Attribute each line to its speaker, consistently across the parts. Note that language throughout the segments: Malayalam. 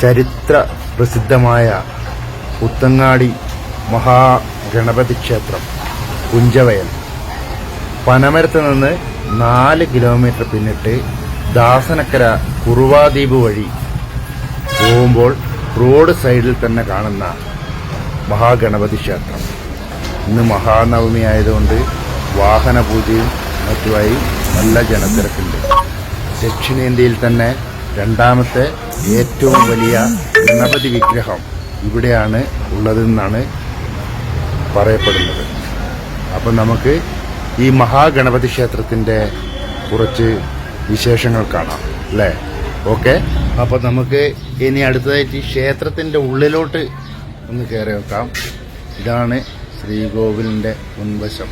Speaker 1: ചരിത്ര പ്രസിദ്ധമായ പുത്തങ്ങാടി മഹാഗണപതി ക്ഷേത്രം കുഞ്ചവയൽ. പനമരത്ത് നിന്ന് നാല് കിലോമീറ്റർ പിന്നിട്ട് ദാസനക്കര കുറുവാദ്വീപ് വഴി പോകുമ്പോൾ റോഡ് സൈഡിൽ തന്നെ കാണുന്ന മഹാഗണപതി ക്ഷേത്രം. ഇന്ന് മഹാനവമി ആയതുകൊണ്ട് വാഹന പൂജയും മറ്റുമായി നല്ല ജനത്തിരക്കുണ്ട്. ദക്ഷിണേന്ത്യയിൽ തന്നെ രണ്ടാമത്തെ ഏറ്റവും വലിയ ഗണപതി വിഗ്രഹം ഇവിടെയാണ് ഉള്ളതെന്നാണ് പറയപ്പെടുന്നത്. അപ്പം നമുക്ക് ഈ മഹാഗണപതി ക്ഷേത്രത്തിന്റെ കുറച്ച് വിശേഷങ്ങൾ കാണാം അല്ലേ? ഓക്കെ? അപ്പം നമുക്ക് ഇനി അടുത്തതായിട്ട് ഈ ക്ഷേത്രത്തിന്റെ ഉള്ളിലോട്ട് ഒന്ന് കയറി നോക്കാം. ഇതാണ് ശ്രീകോവിലിന്റെ മുൻവശം.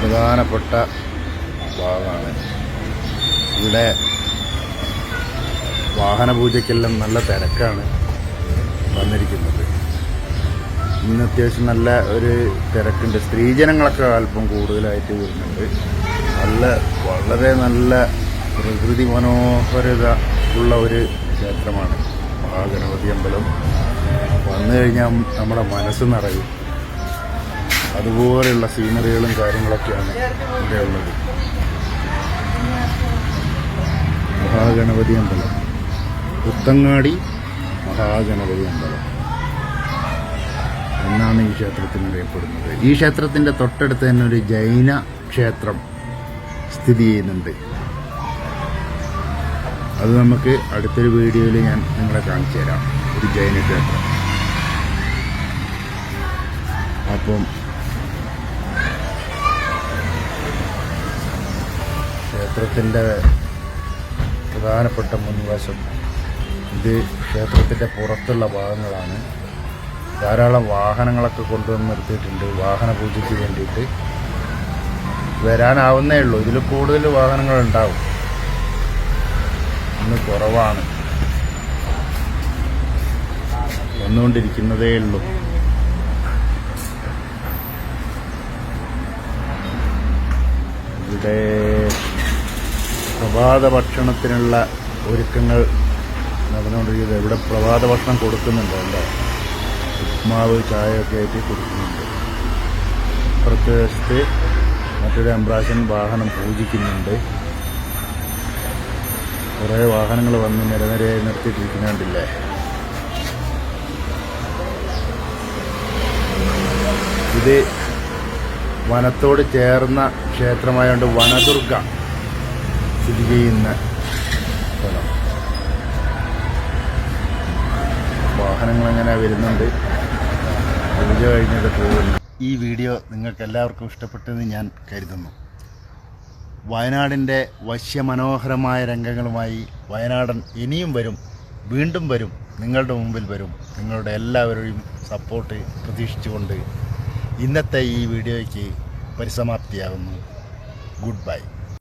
Speaker 1: പ്രധാനപ്പെട്ട ഭാഗമാണ്. ഇവിടെ വാഹനപൂജയ്ക്കെല്ലാം നല്ല തിരക്കാണ് വന്നിരിക്കുന്നത്. ഇന്ന് അത്യാവശ്യം നല്ല ഒരു തിരക്കുണ്ട്. സ്ത്രീജനങ്ങളൊക്കെ അല്പം കൂടുതലായിട്ട് വരുന്നുണ്ട്. നല്ല വളരെ നല്ല പ്രകൃതി മനോഹരത ഉള്ള ഒരു ക്ഷേത്രമാണ് മഹാഗണപതി അമ്പലം. വന്നു കഴിഞ്ഞാൽ നമ്മുടെ മനസ്സ് നിറയും. അതുപോലെയുള്ള സീനറികളും കാര്യങ്ങളൊക്കെയാണ് ഇവിടെ ഉള്ളത് മഹാഗണപതി അമ്പലം. പുത്തങ്ങാടി മഹാഗണപതി അമ്പലം. എന്നാണ് ഈ ക്ഷേത്രത്തിന് അറിയപ്പെടുന്നത്. ഈ ക്ഷേത്രത്തിന്റെ തൊട്ടടുത്ത് തന്നെ ഒരു ജൈന ക്ഷേത്രം സ്ഥിതി ചെയ്യുന്നുണ്ട്. അത് നമുക്ക് അടുത്തൊരു വീഡിയോയിൽ ഞാൻ നിങ്ങളെ കാണിച്ചു തരാം. ഒരു ജൈന ക്ഷേത്രം. അപ്പം ക്ഷേത്രത്തിന്റെ പ്രധാനപ്പെട്ട മുൻവശം ഇത് ക്ഷേത്രത്തിന്റെ പുറത്തുള്ള ഭാഗങ്ങളാണ്. ധാരാളം വാഹനങ്ങളൊക്കെ കൊണ്ടുവന്ന് നിർത്തിയിട്ടുണ്ട്. വാഹന പൂജയ്ക്ക് വേണ്ടിയിട്ട്. വരാനാവുന്നേ ഉള്ളൂ. ഇതിൽ കൂടുതൽ വാഹനങ്ങൾ ഉണ്ടാവും ഇന്ന് കുറവാണ്. വന്നുകൊണ്ടിരിക്കുന്നതേ ഉള്ളൂ. ഇവിടെ പ്രഭാത ഭക്ഷണത്തിനുള്ള ഒരുക്കങ്ങൾ നടന്നുകൊണ്ടിരിക്കുന്നത്. ഇവിടെ പ്രഭാത ഭക്ഷണം കൊടുക്കുന്നുണ്ട്. എന്താ? ഉപ്മാവ് ചായയൊക്കെ ആയിട്ട് കൊടുക്കുന്നുണ്ട്. പ്രദേശത്ത് മറ്റൊരു അംബ്രാസൻ വാഹനം പൂജിക്കുന്നുണ്ട്. കുറേ വാഹനങ്ങൾ വന്ന് നിരനിരയായി നിർത്തിയിട്ടിരിക്കുന്നുണ്ടല്ലേ? ഇത് വനത്തോട് ചേർന്ന ക്ഷേത്രമായതുകൊണ്ട് വനദുർഗ. സ്ഥിതി ചെയ്യുന്ന സ്ഥലം. വാഹനങ്ങൾ അങ്ങനെ വരുന്നുണ്ട്? പൂജ കഴിഞ്ഞിട്ട് പോകുന്നു. ഈ വീഡിയോ നിങ്ങൾക്ക് എല്ലാവർക്കും ഇഷ്ടപ്പെട്ടെന്ന് ഞാൻ കരുതുന്നു. വയനാടിന്റെ വശ്യമനോഹരമായ രംഗങ്ങളുമായി വയനാടൻ ഇനിയും വരും വീണ്ടും വരും നിങ്ങളുടെ മുമ്പിൽ വരും. നിങ്ങളുടെ എല്ലാവരുടെയും സപ്പോർട്ട് പ്രതീക്ഷിച്ചുകൊണ്ട് ഇന്നത്തെ ഈ വീഡിയോയ്ക്ക് പരിസമാപ്തിയാകുന്നു. Good bye